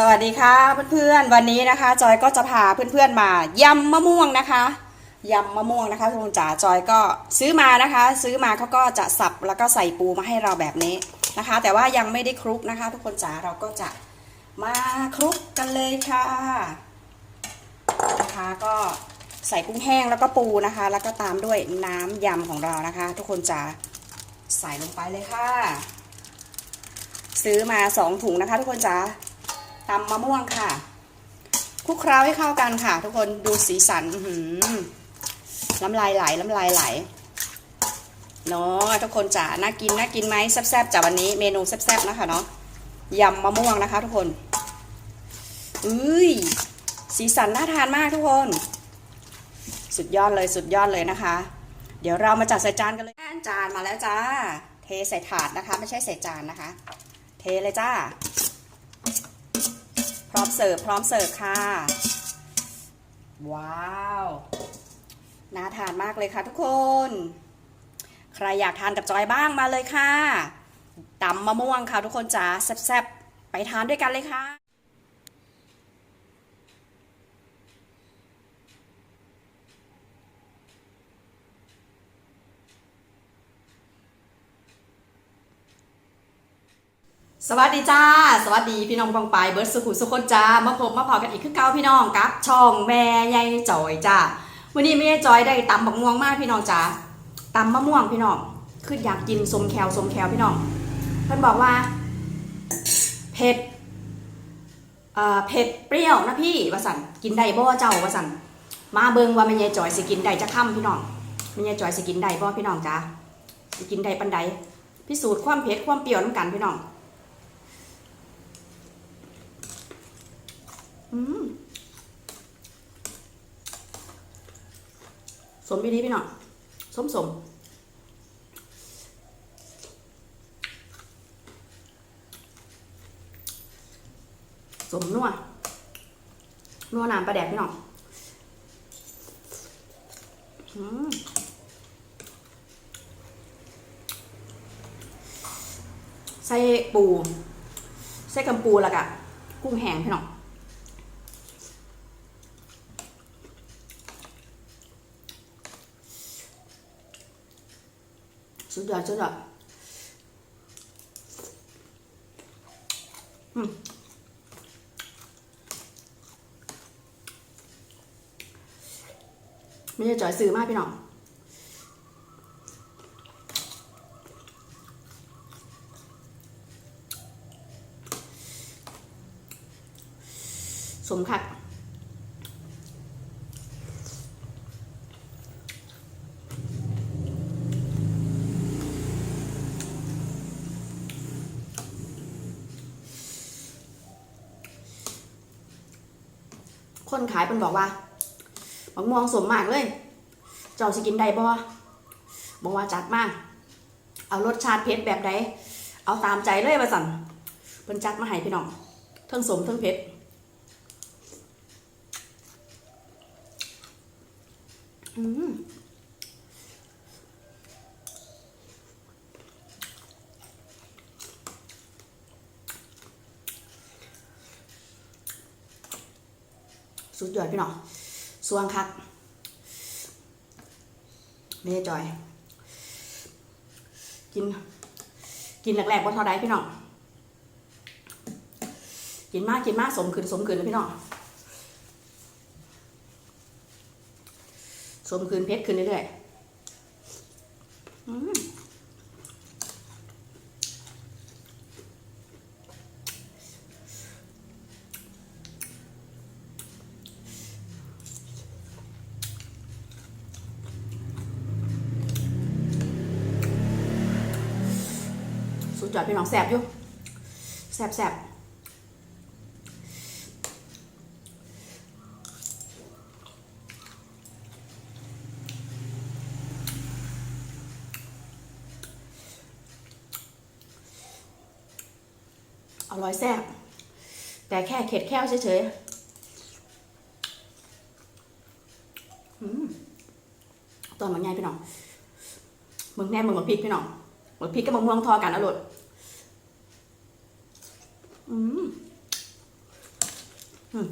สวัสดีค่ะเพื่อนๆวันนี้นะคะ จอยก็จะพาเพื่อนๆมายำมะม่วงนะคะยำมะม่วงนะคะคุณจ๋าจอยก็ซื้อมานะคะ ซื้อมาเขาก็จะสับแล้วก็ใส่ปูมาให้เราแบบนี้นะคะ แต่ว่ายังไม่ได้คลุกนะคะ ทุกคนจ๋าเราก็จะมาคลุกกันเลยค่ะนะคะ ก็ใส่กุ้งแห้งแล้วก็ปูนะคะ แล้วก็ตามด้วยน้ำยำของเรานะคะ ทุกคนจ๋าใส่ลงไปเลยค่ะ ซื้อมาสองถุงนะคะ ทุกคนจ๋า ตำมะม่วงค่ะคลุกเคล้าให้เข้ากันค่ะ ทุกคนดูสีสันอื้อหือน้ำลายไหลน้ำลายไหลเนาะทุกคนจ๋าน่ากินน่ากินไหมแซ่บๆจากวันนี้เมนูแซ่บๆนะคะเนาะยำมะม่วงนะคะ ทุกคนอุ้ยสีสันน่าทานมากทุกคน สุดยอดเลยสุดยอดเลยนะคะ เดี๋ยวเรามาจัดใส่จานกันเลยจานมาแล้วจ้า เทใส่ถาดนะคะ ไม่ใช่ใส่จานนะคะ เทเลยจ้า ร้อมเสิร์ฟพร้อมเสิร์ฟค่ะ ว้าวน่าทานมากเลยค่ะทุกคน ใครอยากทานกับจอยบ้างมาเลยค่ะตำมะม่วงค่ะทุกคนจ๋าแซ่บๆไปทานด้วยกันเลยค่ะ สวัสดีจ้า สวัสดีพี่น้องบางปลายเบิร์ดสุขุสุคนจ้ามาพบมาพอกันอีกคือเก่าพี่น้องกับช่องแม่ยายจอยจ้าวันนี้แม่จอยได้ตำบักม่วงมากพี่น้องจ้าตำมะม่วงพี่น้องคืออยากกินสมแควสมแควพี่น้องเพิ่นบอกว่าเผ็ดเอ่อเผ็ดเปรี้ยวนะพี่วสันกินได้บ่เจ้าวสันมาเบิงว่าแม่ยายจอยสิกินได้จะค่ำพี่น้องแม่ยายจอยสิกินได้บ่พี่น้องจ้าสิกินได้ปันใดพิสูจน์ความเผ็ดความเปรี้ยวน้ำกันพี่น้อง อืม สมดีดีพี่น้องสมสมสมนัวนัวน้ำปลาแดกพี่น้องใส่ปู ใส่กำปูแล้วก็กุ้งแห้งพี่น้อง สุดยอดสุดยอดอืมไม่ใช่จ่อยซื้อมากพี่น้องสมคัก คนขายเป็นบอกว่าบักม่วงสมมากเลย เจ้าสิกินได้บ่บอกว่าจัดมาก เอารสชาติเผ็ดแบบใดเอาตามใจเลยว่าสั่นเพิ่นจัดมาให้พี่น้องเทั้งสมเทั้งเผ็ดอืม สุดยอดพี่น้องสวงคักเมจอย กิน กินแรกๆว่าเท่าไรพี่น้องกินมากกินมากสมขืนสมขืนนะพี่น้องสมขืนเพชรขึ้นเรื่อยๆ ยอดพี่น้องแสบอยู่แสบแสบอร่อยแซ่บแต่แค่เข็ดแค่วเฉยๆตอนมันง่ายพี่น้องมึงแน่มึงมาพริกพี่น้องมึงพริกกับมะม่วงทอกันอร่อยอืม อืม บัก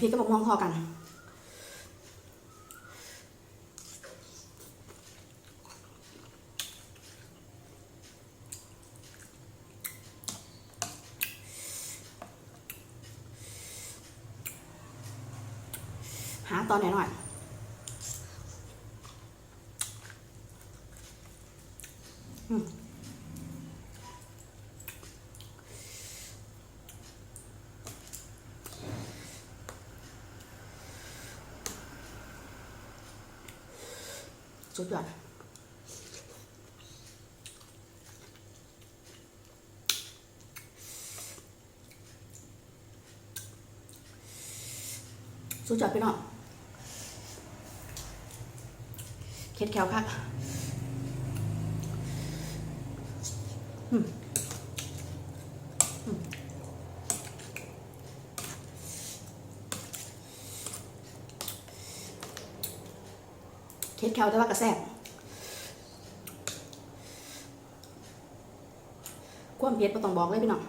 พริกกับบักม่วงพอกันหาตอนไหนหน่อย อืม สุดยอดสุดยอดพี่น้องเคล็ดแคล้วค่ะอืมอืม เค็ดแคล้วแต่ว่ากระแซบความเผ็ดไม่ต้องบอกเลยพี่น้อง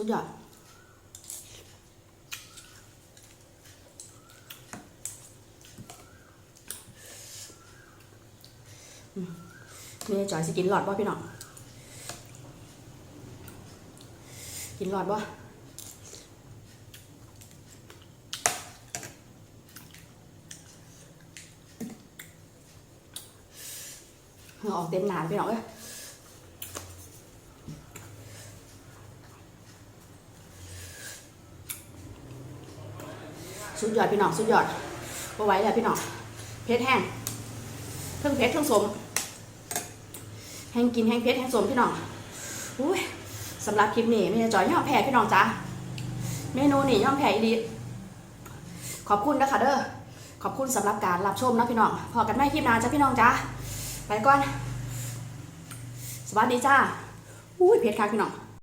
สุดยอดอืมนี่จอยสิกินหลอดบ่พี่น้อง กินหลอดบ่เหงื่อออกเต็มหนาเลยพี่น้องเอ้ย สุดยอดพี่น้องสุดยอดพอไว้แล้วพี่น้องเพชรแห้งเครื่งเพชรเครื่งสม แห้งกินแห้งเพชรแห้งสมพี่น้องอุ้ยสำหรับคลิปนี้ไม่ใช่จอยย่อมแพ้พี่น้องจ้าเมนูนี่ย่อมแพ้อีดีขอบคุณนะคะเด้อขอบคุณสำหรับการรับชมนะพี่น้องพอกันไม่คลิปน้าจ้าพี่น้องจ้าไปก่อนสวัสดีจ้าอุ้ยเพชรค่ะพี่น้อง